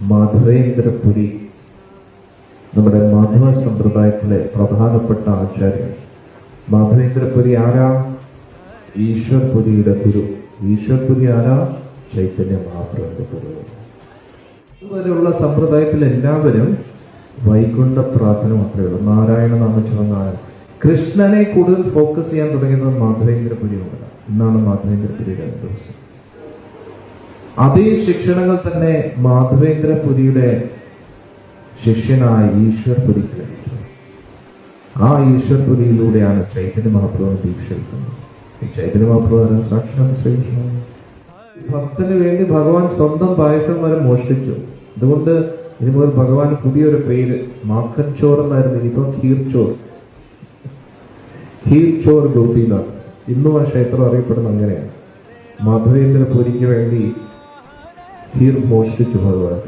മാധവേന്ദ്രപുരി നമ്മുടെ മാധവ സമ്പ്രദായത്തിലെ പ്രധാനപ്പെട്ട ആചാര്യൻ. മാധവേന്ദ്രപുരി ആരാ? ഈശ്വർപുരിയുടെ ഗുരു. ഈശ്വർപുരി ആരാ? ചൈതന്യ മഹാപ്രഭുവിന്റെ ഗുരു. അതുപോലെയുള്ള സമ്പ്രദായത്തിൽ എല്ലാവരും വൈകുണ്ഠ പ്രാർത്ഥന മാത്രമേ ഉള്ളൂ. നാരായണ നാമജപനാണ് കൃഷ്ണനെ കൂടുതൽ ഫോക്കസ് ചെയ്യാൻ തുടങ്ങിയത് മാധവേന്ദ്രപുരി മുതലാണ് ഇന്നാണ് മാധവേന്ദ്രപുരിയുടെ ദിവസം. അതേ ശിക്ഷണങ്ങൾ തന്നെ മാധവേന്ദ്രപുരിയുടെ ശിഷ്യനായ ഈശ്വർപുരിക്ക് ആ ഈശ്വർപുരിയിലൂടെയാണ് ചൈതന്യ മഹാപ്രഭു ദീക്ഷിക്കുന്നത്. ഈ ചൈതന്യ മഹാപ്രഭു സാക്ഷാത് ശ്രീകൃഷ്ണൻ. ഭക്തന് വേണ്ടി ഭഗവാൻ സ്വന്തം പായസം വരെ മോഷ്ടിച്ചു. അതുകൊണ്ട് ഇനി മുതൽ ഭഗവാൻ പുതിയൊരു പേര് മാക്കൻ ചോർ എന്നായിരുന്നു ഇനിയിപ്പോ ഖീർ ചോർ. ഗോപിനാഥ്. ഇന്നും ആ ക്ഷേത്രം അറിയപ്പെടുന്ന അങ്ങനെയാണ്. മാധവേന്ദ്രപുരിക്ക് വേണ്ടി ഖീർ മോഷ്ടിച്ചു ഭഗവാൻ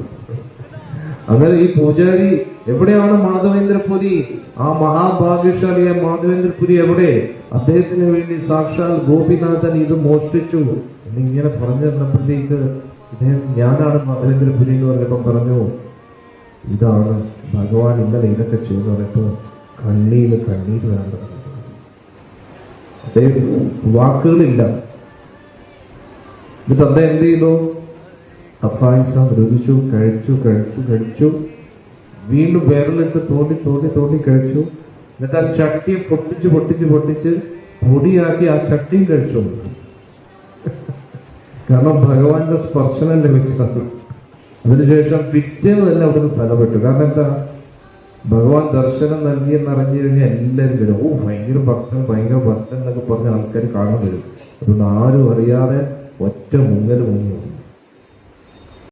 അങ്ങനെ ഈ പൂജാരി എവിടെയാണ് മാധവേന്ദ്രപുരി? ആ മഹാഭാഗ്യശാലിയ മാധവേന്ദ്രപുരി എവിടെ? അദ്ദേഹത്തിന് വേണ്ടി സാക്ഷാൽ ഗോപിനാഥൻ ഇത് മോഷ്ടിച്ചു. എന്നിങ്ങനെ പറഞ്ഞു തന്നപ്പോഴത്തേക്ക് ഇദ്ദേഹം ഞാനാണ് മാധവേന്ദ്രപുരി എന്ന് പറഞ്ഞപ്പോൾ പറഞ്ഞു ഇതാണ് ഭഗവാൻ ഇന്നലെ ഇതൊക്കെ ചെയ്തു പറഞ്ഞപ്പോ കണ്ണീര് കണ്ണീര് വേണ്ട അദ്ദേഹം വാക്കുകളില്ല. ഇത് അദ്ദേഹം എന്ത് ചെയ്തു? അപ്പായസം രുചിച്ചു കഴിച്ചു കഴിച്ചു കഴിച്ചു. വീണ്ടും വിരലിട്ട് തോണ്ടി തോണ്ടി തോണ്ടി കഴിച്ചു. എന്നിട്ട് ആ ചട്ടി പൊട്ടിച്ച് പൊട്ടിച്ച് പൊട്ടിച്ച് പൊടിയാക്കി ആ ചട്ടിയും കഴിച്ചു. കാരണം ഭഗവാന്റെ സ്പർശനം ലഭിച്ചതാണ് അതിനുശേഷം പിറ്റേന്ന് തന്നെ അവിടുന്ന് സ്ഥലം വിട്ടു കാരണം എന്താ? ഭഗവാൻ ദർശനം നൽകിയെന്ന് അറിഞ്ഞു കഴിഞ്ഞാൽ എല്ലാവരും വരും. ഓ ഭയങ്കര ഭക്തൻ ഭയങ്കര ഭക്തൻ എന്നൊക്കെ പറഞ്ഞ ആൾക്കാർ കാണാൻ വരും. അതൊന്നും ആരും അറിയാതെ ഒറ്റ മുങ്ങൽ മുങ്ങി.